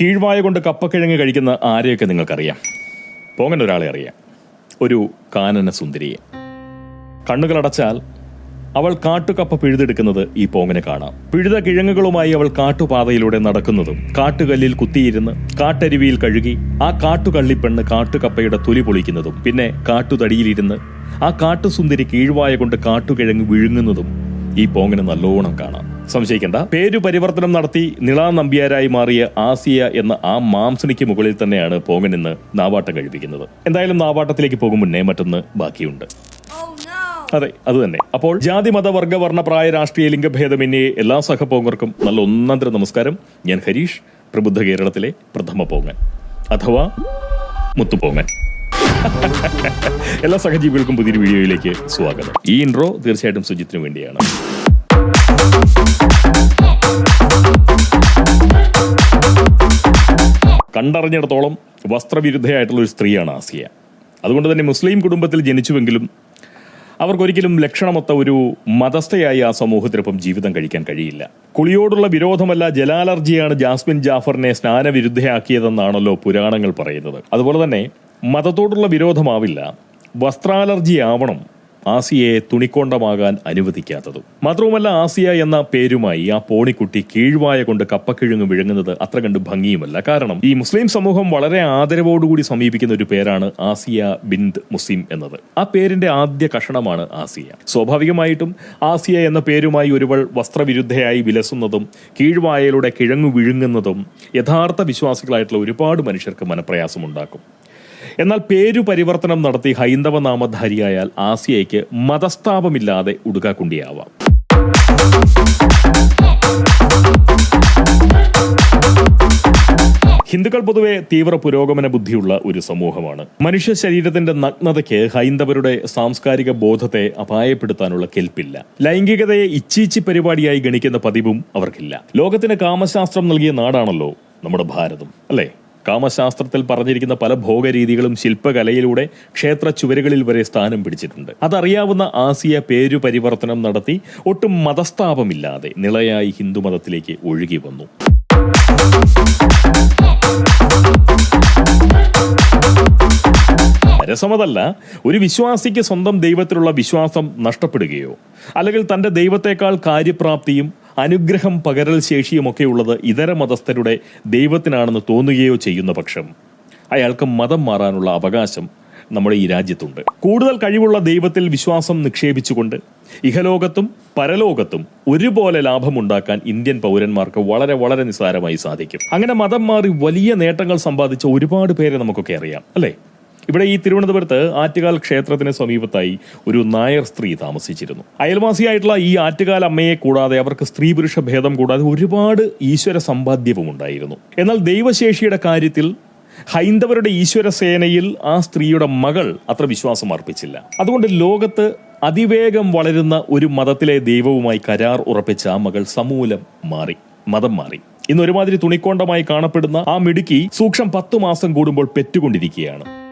കീഴ്വായ കൊണ്ട് കപ്പക്കിഴങ്ങ് കഴിക്കുന്ന ആരെയൊക്കെ നിങ്ങൾക്കറിയാം? പോകേണ്ട ഒരാളെ അറിയാം. ഒരു കാനന സുന്ദരിയെ. കണ്ണുകളടച്ചാൽ അവൾ കാട്ടുകപ്പ പിഴുതെടുക്കുന്നത് ഈ പോങ്ങനെ കാണാം. പിഴുത കിഴങ്ങുകളുമായി അവൾ കാട്ടുപാതയിലൂടെ നടക്കുന്നതും കാട്ടുകല്ലിൽ കുത്തിയിരുന്ന് കാട്ടരുവിയിൽ കഴുകി ആ കാട്ടുകള്ളിപ്പെണ്ണ് കാട്ടുകപ്പയുടെ തൊലി പൊളിക്കുന്നതും പിന്നെ കാട്ടുതടിയിലിരുന്ന് ആ കാട്ടുസുന്ദരി കീഴ്വായ കൊണ്ട് കാട്ടുകിഴങ്ങ് വിഴുങ്ങുന്നതും ഈ പോങ്ങനെ നല്ലോണം കാണാം. സംശയിക്കേണ്ട. പേരു പരിവർത്തനം നടത്തി നിളാ നമ്പ്യാരായി മാറിയ ആസിയ എന്ന ആ മാംസണിക്ക് മുകളിൽ തന്നെയാണ് പോങ്ങൻ ഇന്ന് നാവാട്ടം കഴിപ്പിക്കുന്നത് എന്തായാലും നാവാട്ടത്തിലേക്ക് പോകും മുന്നേ മറ്റൊന്ന് ബാക്കിയുണ്ട്! അതെ അത് തന്നെ. അപ്പോൾ ജാതി മത വർഗ വർണ പ്രായ രാഷ്ട്രീയ ലിംഗഭേദമന്യേ എല്ലാ സഹപോങ്ങർക്കും നല്ല ഒന്നാന്തര നമസ്കാരം. ഞാൻ ഹരീഷ് പ്രബുദ്ധ കേരളത്തിലെ പ്രഥമ പോങ്ങൻ. അഥവാ മുത്തുപോങ്ങൻ എല്ലാ സഹജീവികൾക്കും പുതിയൊരു വീഡിയോയിലേക്ക് സ്വാഗതം. ഈ ഇൻട്രോ തീർച്ചയായിട്ടും സുജിത്തിന് വേണ്ടിയാണ്. കണ്ടറിഞ്ഞിടത്തോളം വസ്ത്രവിരുദ്ധയായിട്ടുള്ള ഒരു സ്ത്രീയാണ് ആസിയ. അതുകൊണ്ട് തന്നെ മുസ്ലിം കുടുംബത്തിൽ ജനിച്ചുവെങ്കിലും അവർക്കൊരിക്കലും ലക്ഷണമൊത്ത ഒരു മതസ്ഥയായി ആ സമൂഹത്തിനൊപ്പം ജീവിതം കഴിക്കാൻ കഴിയില്ല. കുളിയോടുള്ള വിരോധമല്ല ജലാലർജിയാണ് ജാസ്മിൻ ജാഫറിനെ സ്നാനവിരുദ്ധയാക്കിയതെന്നാണല്ലോ പുരാണങ്ങൾ പറയുന്നത്. അതുപോലെ തന്നെ മതത്തോടുള്ള വിരോധമാവില്ല വസ്ത്രാലർജി ആവണം ആസിയയെ തുണിക്കൊണ്ടമാകാൻ അനുവദിക്കാത്തതും. മാത്രവുമല്ല ആസിയ എന്ന പേരുമായി ആ പോണിക്കുട്ടി കീഴ്വായ കൊണ്ട് കപ്പക്കിഴങ്ങ് വിഴുങ്ങുന്നത് അത്ര കണ്ട് ഭംഗിയുമല്ല. കാരണം ഈ മുസ്ലിം സമൂഹം വളരെ ആദരവോടുകൂടി സമീപിക്കുന്ന ഒരു പേരാണ് ആസിയ ബിന്ദ് മുസ്ലിം എന്നത്. ആ പേരിന്റെ ആദ്യ കഷണമാണ് ആസിയ. സ്വാഭാവികമായിട്ടും ആസിയ എന്ന പേരുമായി ഒരുവൾ വസ്ത്രവിരുദ്ധയായി വിലസുന്നതും കീഴ്വായയിലൂടെ കിഴങ്ങു വിഴുങ്ങുന്നതും യഥാർത്ഥ വിശ്വാസികളായിട്ടുള്ള ഒരുപാട് മനുഷ്യർക്ക് മനപ്രയാസമുണ്ടാക്കും. എന്നാൽ പേരു പരിവർത്തനം നടത്തി ഹൈന്ദവ നാമധാരിയായാൽ ആസിയയ്ക്ക് മതസ്ഥാപമില്ലാതെ ഉടുകാക്കുണ്ടിയാവാം. ഹിന്ദുക്കൾ പൊതുവെ തീവ്ര പുരോഗമന ബുദ്ധിയുള്ള ഒരു സമൂഹമാണ്. മനുഷ്യ ശരീരത്തിന്റെ നഗ്നതയ്ക്ക് ഹൈന്ദവരുടെ സാംസ്കാരിക ബോധത്തെ അപായപ്പെടുത്താനുള്ള കെൽപ്പില്ല. ലൈംഗികതയെ ഇച്ചീച്ചി പരിപാടിയായി ഗണിക്കുന്ന പതിവും അവർക്കില്ല. ലോകത്തിന് കാമശാസ്ത്രം നൽകിയ നാടാണല്ലോ നമ്മുടെ ഭാരതം അല്ലേ? കാമശാസ്ത്രത്തിൽ പറഞ്ഞിരിക്കുന്ന പല ഭോഗരീതികളും ശില്പകലയിലൂടെ ക്ഷേത്ര ചുവരുകളിൽ വരെ സ്ഥാനം പിടിച്ചിട്ടുണ്ട്. അതറിയാവുന്ന ആസിയ പേരു പരിവർത്തനം നടത്തി ഒട്ടും മതസ്ഥാപമില്ലാതെ നിളയായി ഹിന്ദുമതത്തിലേക്ക് ഒഴുകി വന്നു. രസമതല്ല ഒരു വിശ്വാസിക്ക് സ്വന്തം ദൈവത്തിലുള്ള വിശ്വാസം നഷ്ടപ്പെടുകയോ അല്ലെങ്കിൽ തന്റെ ദൈവത്തെക്കാൾ കാര്യപ്രാപ്തിയും അനുഗ്രഹം പകരൽ ശേഷിയുമൊക്കെ ഉള്ളത് ഇതര മതസ്ഥരുടെ ദൈവത്തിനാണെന്ന് തോന്നുകയോ ചെയ്യുന്ന പക്ഷം. അയാൾക്ക് മതം മാറാനുള്ള അവകാശം നമ്മുടെ ഈ രാജ്യത്തുണ്ട്. കൂടുതൽ കഴിവുള്ള ദൈവത്തിൽ വിശ്വാസം നിക്ഷേപിച്ചുകൊണ്ട് ഇഹലോകത്തും പരലോകത്തും ഒരുപോലെ ലാഭമുണ്ടാക്കാൻ ഇന്ത്യൻ പൗരന്മാർക്ക് വളരെ വളരെ നിസ്സാരമായി സാധിക്കും. അങ്ങനെ മതം മാറി വലിയ നേട്ടങ്ങൾ സമ്പാദിച്ച ഒരുപാട് പേരെ നമുക്കൊക്കെ അറിയാം അല്ലേ? ഇവിടെ ഈ തിരുവനന്തപുരത്ത് ആറ്റുകാൽ ക്ഷേത്രത്തിന് സമീപത്തായി ഒരു നായർ സ്ത്രീ താമസിച്ചിരുന്നു. അയൽവാസിയായിട്ടുള്ള ഈ ആറ്റുകാൽ അമ്മയെ കൂടാതെ അവർക്ക് സ്ത്രീ പുരുഷ ഭേദം കൂടാതെ ഒരുപാട് ഈശ്വര സമ്പാദ്യവും ഉണ്ടായിരുന്നു. എന്നാൽ ദൈവശേഷിയുടെ കാര്യത്തിൽ ഹൈന്ദവരുടെ ഈശ്വര സേനയിൽ ആ സ്ത്രീയുടെ മകൾ അത്ര വിശ്വാസം അർപ്പിച്ചില്ല. അതുകൊണ്ട് ലോകത്ത് അതിവേഗം വളരുന്ന ഒരു മതത്തിലെ ദൈവവുമായി കരാർ ഉറപ്പിച്ച ആ മകൾ സമൂലം മാറി മതം മാറി. ഇന്ന് ഒരുമാതിരി തുണിക്കോണ്ടമായി കാണപ്പെടുന്ന ആ മിടുക്കി സൂക്ഷം പത്തു മാസം കൂടുമ്പോൾ പെറ്റുകൊണ്ടിരിക്കുകയാണ്.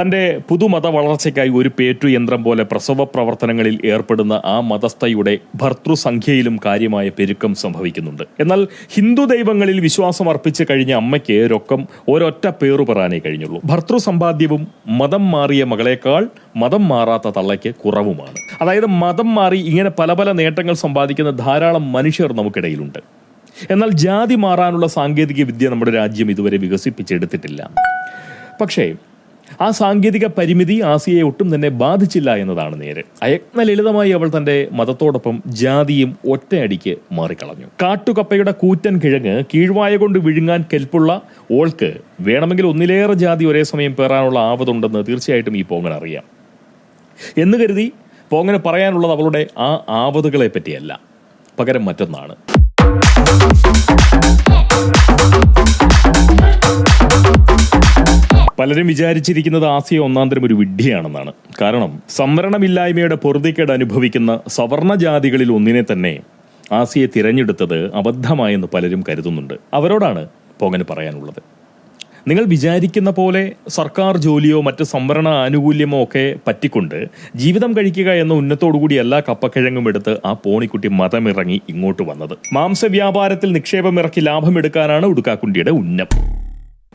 തന്റെ പുതുമത വളർച്ചയ്ക്കായി ഒരു പേറ്റു യന്ത്രം പോലെ പ്രസവ പ്രവർത്തനങ്ങളിൽ ഏർപ്പെടുന്ന ആ മതസ്ഥയുടെ ഭർത്തൃസംഖ്യയിലും കാര്യമായ പെരുക്കം സംഭവിക്കുന്നുണ്ട്. എന്നാൽ ഹിന്ദു ദൈവങ്ങളിൽ വിശ്വാസം അർപ്പിച്ച് കഴിഞ്ഞ അമ്മയ്ക്ക് രൊക്കം ഒരൊറ്റ പേറു പറയാനേ കഴിഞ്ഞുള്ളൂ. ഭർത്തൃസമ്പാദ്യവും മതം മാറിയ മകളേക്കാൾ മതം മാറാത്ത തള്ളയ്ക്ക് കുറവുമാണ്. അതായത് മതം മാറി ഇങ്ങനെ പല പല നേട്ടങ്ങൾ സമ്പാദിക്കുന്ന ധാരാളം മനുഷ്യർ നമുക്കിടയിലുണ്ട്. എന്നാൽ ജാതി മാറാനുള്ള സാങ്കേതിക വിദ്യ നമ്മുടെ രാജ്യം ഇതുവരെ വികസിപ്പിച്ചെടുത്തിട്ടില്ല. പക്ഷേ ആ സാങ്കേതിക പരിമിതി ആസിയയെ ഒട്ടും തന്നെ ബാധിച്ചില്ല എന്നതാണ് നേര്. അയത്ന ലളിതമായി അവൾ തന്റെ മതത്തോടൊപ്പം ജാതിയും ഒറ്റയടിക്ക് മാറിക്കളഞ്ഞു. കാട്ടുകപ്പയുടെ കൂറ്റൻ കിഴങ്ങ് കീഴ്വായ കൊണ്ട് വിഴുങ്ങാൻ കെൽപ്പുള്ള ഓൾക്ക് വേണമെങ്കിൽ ഒന്നിലേറെ ജാതി ഒരേ സമയം പേറാനുള്ള ആവതുണ്ടെന്ന് തീർച്ചയായിട്ടും ഈ പോങ്ങൻ അറിയാം. എന്ന് കരുതി പോങ്ങനെ പറയാനുള്ളത് അവളുടെ ആ ആവതുകളെ പറ്റിയല്ല പകരം മറ്റൊന്നാണ്. പലരും വിചാരിച്ചിരിക്കുന്നത് ആസിയ ഒന്നാം തരം ഒരു വിഡ്ഢിയാണെന്നാണ്. കാരണം സംവരണമില്ലായ്മയുടെ പൊറുതിക്കേട് അനുഭവിക്കുന്ന സവർണ ജാതികളിൽ ഒന്നിനെ തന്നെ ആസിയെ തിരഞ്ഞെടുത്തത് അബദ്ധമായെന്ന് പലരും കരുതുന്നുണ്ട്. അവരോടാണ് പോങ്ങന് പറയാനുള്ളത്. നിങ്ങൾ വിചാരിക്കുന്ന പോലെ സർക്കാർ ജോലിയോ മറ്റ് സംവരണ ആനുകൂല്യമോ ഒക്കെ പറ്റിക്കൊണ്ട് ജീവിതം കഴിക്കുക എന്ന ഉന്നത്തോടുകൂടി എല്ലാ കപ്പക്കിഴങ്ങും എടുത്ത് ആ പോണിക്കുട്ടി മതമിറങ്ങി ഇങ്ങോട്ട് വന്നത്. മാംസ വ്യാപാരത്തിൽ നിക്ഷേപമിറക്കി ലാഭമെടുക്കാനാണ് ഉടുക്കാക്കുണ്ടിയുടെ ഉന്നം.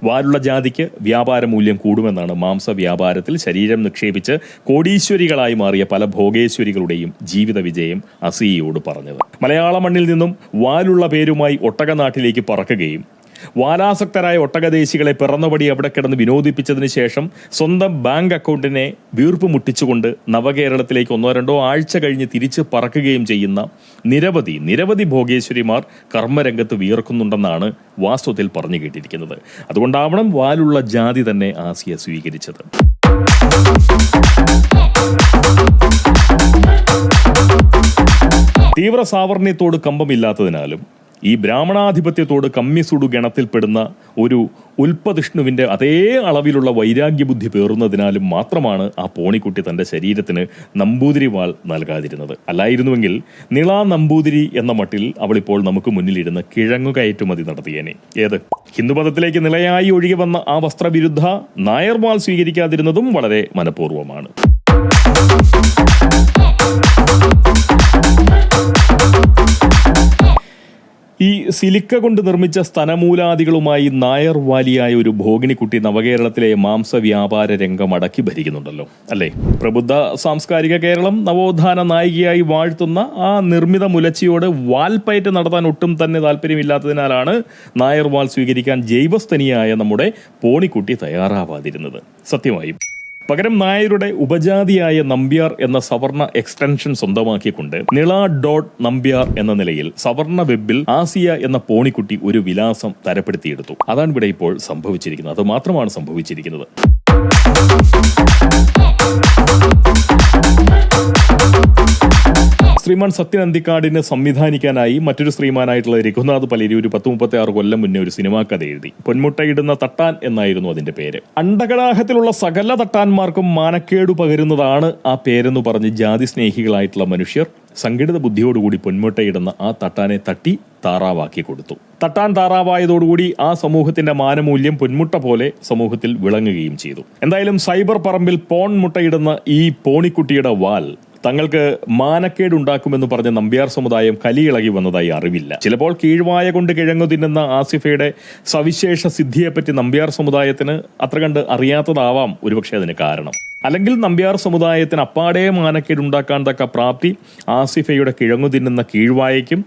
വാലുള്ള ജാതിക്ക് വ്യാപാര മൂല്യം കൂടുമെന്നാണ് മാംസ വ്യാപാരത്തിൽ ശരീരം നിക്ഷേപിച്ച് കോടീശ്വരികളായി മാറിയ പല ഭോഗേശ്വരികളുടെയും ജീവിത വിജയം അസിയോട് പറഞ്ഞത്. മലയാള മണ്ണിൽ നിന്നും വാലുള്ള പേരുമായി ഒട്ടകനാട്ടിലേക്ക് പറക്കുകയും വാലാസക്തരായ ഒട്ടകദേശികളെ പിറന്നപടി അവിടെ കിടന്ന് വിനോദിപ്പിച്ചതിന് ശേഷം സ്വന്തം ബാങ്ക് അക്കൗണ്ടിനെ വീർപ്പ് മുട്ടിച്ചുകൊണ്ട് നവകേരളത്തിലേക്ക് ഒന്നോ രണ്ടോ ആഴ്ച കഴിഞ്ഞ് തിരിച്ച് പറക്കുകയും ചെയ്യുന്ന നിരവധി നിരവധി ഭോഗേശ്വരിമാർ കർമ്മരംഗത്ത് വിയർക്കുന്നുണ്ടെന്നാണ് വാസ്തവത്തിൽ പറഞ്ഞു കേട്ടിരിക്കുന്നത്. അതുകൊണ്ടാവണം വാലുള്ള ജാതി തന്നെ ആസിയ സ്വീകരിച്ചത്. തീവ്ര സാവർണ്യത്തോട് കമ്പമില്ലാത്തതിനാലും ഈ ബ്രാഹ്മണാധിപത്യത്തോട് കമ്മിസുടു ഗണത്തിൽപ്പെടുന്ന ഒരു ഉൽപ്പതിഷ്ണുവിന്റെ അതേ അളവിലുള്ള വൈരാഗ്യബുദ്ധി പേറുന്നതിനാലും മാത്രമാണ് ആ പോണിക്കുട്ടി തന്റെ ശരീരത്തിന് നമ്പൂതിരി വാൾ നൽകാതിരുന്നത്. അല്ലായിരുന്നുവെങ്കിൽ നിള നമ്പൂതിരി എന്ന മട്ടിൽ അവളിപ്പോൾ നമുക്ക് മുന്നിലിരുന്ന് കിഴങ്ങു കയറ്റുമതി നടത്തിയേനെ. ഏത്? ഹിന്ദുമതത്തിലേക്ക് നിലയായി ഒഴുകി വന്ന ആ വസ്ത്രവിരുദ്ധ നായർ വാൾ സ്വീകരിക്കാതിരുന്നതും വളരെ മനഃപൂർവമാണ്. ഈ സിലിക്ക കൊണ്ട് നിർമ്മിച്ച സ്തനമൂലാദികളുമായി നായർ വാലിയായ ഒരു ഭോഗിനിക്കുട്ടി നവകേരളത്തിലെ മാംസ വ്യാപാര രംഗം അടക്കി ഭരിക്കുന്നുണ്ടല്ലോ അല്ലേ? പ്രബുദ്ധ സാംസ്കാരിക കേരളം നവോത്ഥാന നായികയായി വാഴ്ത്തുന്ന ആ നിർമ്മിത മുലച്ചിയോട് വാൽപ്പയറ്റ് നടത്താൻ ഒട്ടും തന്നെ താല്പര്യമില്ലാത്തതിനാലാണ് നായർ വാൽ സ്വീകരിക്കാൻ ജൈവസ്ഥനിയായ നമ്മുടെ പോണിക്കുട്ടി തയ്യാറാവാതിരുന്നത്. സത്യമായും. പകരം നായരുടെ ഉപജാതിയായ നമ്പ്യാർ എന്ന സവർണ എക്സ്റ്റൻഷൻ സ്വന്തമാക്കിക്കൊണ്ട് നിള ഡോട്ട് നമ്പ്യാർ എന്ന നിലയിൽ സവർണ വെബിൽ ആസിയ എന്ന പോണിക്കുട്ടി ഒരു വിലാസം തരപ്പെടുത്തിയെടുത്തു. അതാണ് ഇവിടെ ഇപ്പോൾ സംഭവിച്ചിരിക്കുന്നത്. അത് മാത്രമാണ് സംഭവിച്ചിരിക്കുന്നത്. ശ്രീമാൻ സത്യൻ സംവിധാനിക്കാനായി മറ്റൊരു ശ്രീമാനായിട്ടുള്ള രഘുനാഥ് പലേരി ഒരു പത്ത് മുപ്പത്തി ആറ് കൊല്ലം മുന്നേ ഒരു സിനിമാ കഥ എഴുതി. പൊന്മുട്ടയിടുന്ന തട്ടാൻ എന്നായിരുന്നു അതിന്റെ പേര്. അണ്ടകടാഹത്തിലുള്ള സകല തട്ടാന്മാർക്കും മാനക്കേടു പകരുന്നതാണ് ആ പേരെന്ന് പറഞ്ഞ് ജാതി സ്നേഹികളായിട്ടുള്ള മനുഷ്യർ സംഘടിത ബുദ്ധിയോടുകൂടി പൊന്മുട്ടയിടുന്ന ആ തട്ടാനെ തട്ടി താറാവാക്കി കൊടുത്തു. തട്ടാൻ താറാവായതോടുകൂടി ആ സമൂഹത്തിന്റെ മാനമൂല്യം പൊന്മുട്ട പോലെ സമൂഹത്തിൽ വിളങ്ങുകയും ചെയ്തു. എന്തായാലും സൈബർ പറമ്പിൽ പോൺ മുട്ടയിടുന്ന ഈ പോണിക്കുട്ടിയുടെ വാൽ തങ്ങൾക്ക് മാനക്കേട് ഉണ്ടാക്കുമെന്ന് പറഞ്ഞ നമ്പ്യാർ സമുദായം കലിയിളകി വന്നതായി അറിവില്ല. ചിലപ്പോൾ കീഴ്വായ കൊണ്ട് കിഴങ്ങു തിന്നുന്ന ആസിഫയുടെ സവിശേഷ സിദ്ധിയെപ്പറ്റി നമ്പ്യാർ സമുദായത്തിന് അത്ര കണ്ട് അറിയാത്തതാവാം ഒരുപക്ഷെ അതിന് കാരണം. അല്ലെങ്കിൽ നമ്പ്യാർ സമുദായത്തിന് അപ്പാടെ മാനക്കേട് ഉണ്ടാക്കാൻ തക്ക പ്രാപ്തി ആസിഫയുടെ കിഴങ്ങു തിന്നുന്ന കീഴ്വായയ്ക്കും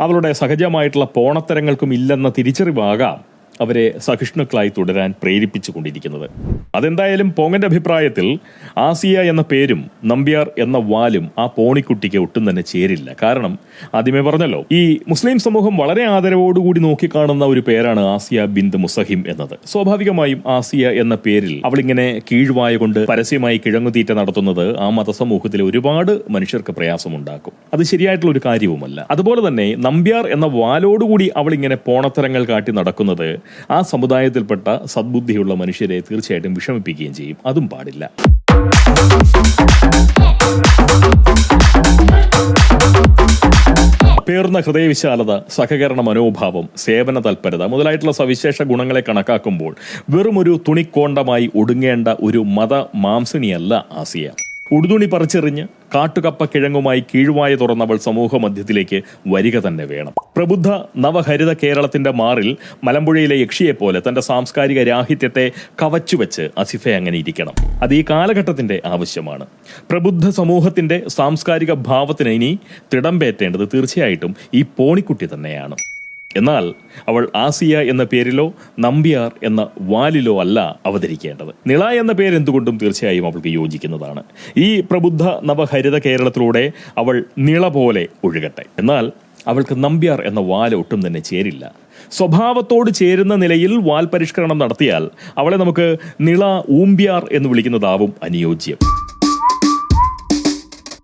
അവളുടെ സഹജമായിട്ടുള്ള പോണത്തരങ്ങൾക്കും ഇല്ലെന്ന തിരിച്ചറിവാകാം അവരെ സഹിഷ്ണുക്കളായി തുടരാൻ പ്രേരിപ്പിച്ചുകൊണ്ടിരിക്കുന്നത്. അതെന്തായാലും പോങ്ങന്റെ അഭിപ്രായത്തിൽ ആസിയ എന്ന പേരും നമ്പ്യാർ എന്ന വാലും ആ പോണിക്കുട്ടിക്ക് ഒട്ടും തന്നെ ചേരില്ല. കാരണം ആദ്യമേ പറഞ്ഞല്ലോ ഈ മുസ്ലിം സമൂഹം വളരെ ആദരവോടുകൂടി നോക്കിക്കാണുന്ന ഒരു പേരാണ് ആസിയ ബിന്ദ് മുസഹിം എന്നത്. സ്വാഭാവികമായും ആസിയ എന്ന പേരിൽ അവളിങ്ങനെ കീഴ്വായ കൊണ്ട് പരസ്യമായി കിഴങ്ങുതീറ്റ നടത്തുന്നത് ആ മതസമൂഹത്തിലെ ഒരുപാട് മനുഷ്യർക്ക് പ്രയാസമുണ്ടാക്കും. അത് ശരിയായിട്ടുള്ള ഒരു കാര്യവുമല്ല. അതുപോലെ തന്നെ നമ്പ്യാർ എന്ന വാലോടുകൂടി അവളിങ്ങനെ പോണത്തരങ്ങൾ കാട്ടി നടക്കുന്നത് ആ സമുദായത്തിൽപ്പെട്ട സദ്ബുദ്ധിയുള്ള മനുഷ്യരെ തീർച്ചയായിട്ടും വിഷമിപ്പിക്കുകയും ചെയ്യും. അതും പാടില്ല. പേർന്ന ഹൃദയവിശാലത സഹകരണ മനോഭാവം സേവന തൽപരത മുതലായിട്ടുള്ള സവിശേഷ ഗുണങ്ങളെ കണക്കാക്കുമ്പോൾ വെറുമൊരു തുണിക്കോണ്ടമായി ഒടുങ്ങേണ്ട ഒരു മത മാംസണിയല്ല ആസിയ. ഉടുതുണി പറിച്ചെറിഞ്ഞ് കാട്ടുകപ്പ കിഴങ്ങുമായി കീഴുവായ തുറന്നവൾ സമൂഹ മധ്യത്തിലേക്ക് വരിക തന്നെ വേണം. പ്രബുദ്ധ നവഹരിത കേരളത്തിന്റെ മാറിൽ മലമ്പുഴയിലെ യക്ഷിയെപ്പോലെ തന്റെ സാംസ്കാരിക രാഹിത്യത്തെ കവച്ചുവെച്ച് അസിഫെ അങ്ങനെ ഇരിക്കണം. അത് ഈ കാലഘട്ടത്തിന്റെ ആവശ്യമാണ്. പ്രബുദ്ധ സമൂഹത്തിന്റെ സാംസ്കാരിക ഭാവത്തിന് ഇനി തിടമ്പേറ്റേണ്ടത് തീർച്ചയായിട്ടും ഈ പോണിക്കുട്ടി തന്നെയാണ്. എന്നാൽ അവൾ ആസിയ എന്ന പേരിലോ നമ്പ്യാർ എന്ന വാലിലോ അല്ല അവതരിക്കേണ്ടത്. നിള എന്ന പേര് എന്തുകൊണ്ടും തീർച്ചയായും അവൾക്ക് യോജിക്കുന്നതാണ്. ഈ പ്രബുദ്ധ നവഹരിത കേരളത്തിലൂടെ അവൾ നിള പോലെ ഒഴുകട്ടെ. എന്നാൽ അവൾക്ക് നമ്പ്യാർ എന്ന വാൽ ഒട്ടും തന്നെ ചേരില്ല. സ്വഭാവത്തോട് ചേരുന്ന നിലയിൽ വാൽ പരിഷ്കരണം നടത്തിയാൽ അവളെ നമുക്ക് നിള ഊമ്പ്യാർ എന്ന് വിളിക്കുന്നതാവും അനുയോജ്യം.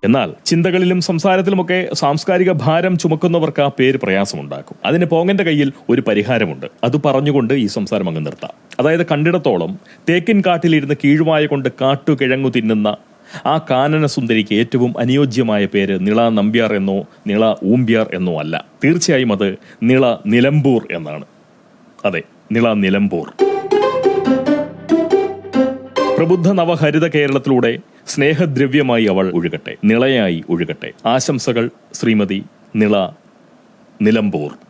എന്നാൽ ചിന്തകളിലും സംസാരത്തിലുമൊക്കെ സാംസ്കാരിക ഭാരം ചുമക്കുന്നവർക്ക് ആ പേര് പ്രയാസമുണ്ടാക്കും. അതിന് പോങ്ങന്റെ കയ്യിൽ ഒരു പരിഹാരമുണ്ട്. അത് പറഞ്ഞുകൊണ്ട് ഈ സംസാരം അങ്ങ് നിർത്താം. അതായത് കണ്ടിടത്തോളം തേക്കിൻ കാട്ടിലിരുന്ന് കീഴുവായ കൊണ്ട് കാട്ടുകിഴങ്ങു തിന്നുന്ന ആ കാനന സുന്ദരിക്ക് ഏറ്റവും അനുയോജ്യമായ പേര് നിള നമ്പ്യാർ എന്നോ നിള ഊമ്പ്യാർ എന്നോ അല്ല. തീർച്ചയായും അത് നിള നിലമ്പൂർ എന്നാണ്. അതെ നിള നിലമ്പൂർ. പ്രബുദ്ധ നവഹരിത കേരളത്തിലൂടെ സ്നേഹദ്രവ്യമായി അവൾ ഒഴുകട്ടെ നിളയായി ഒഴുകട്ടെ. ആശംസകൾ ശ്രീമതി നിള നിലമ്പൂർ.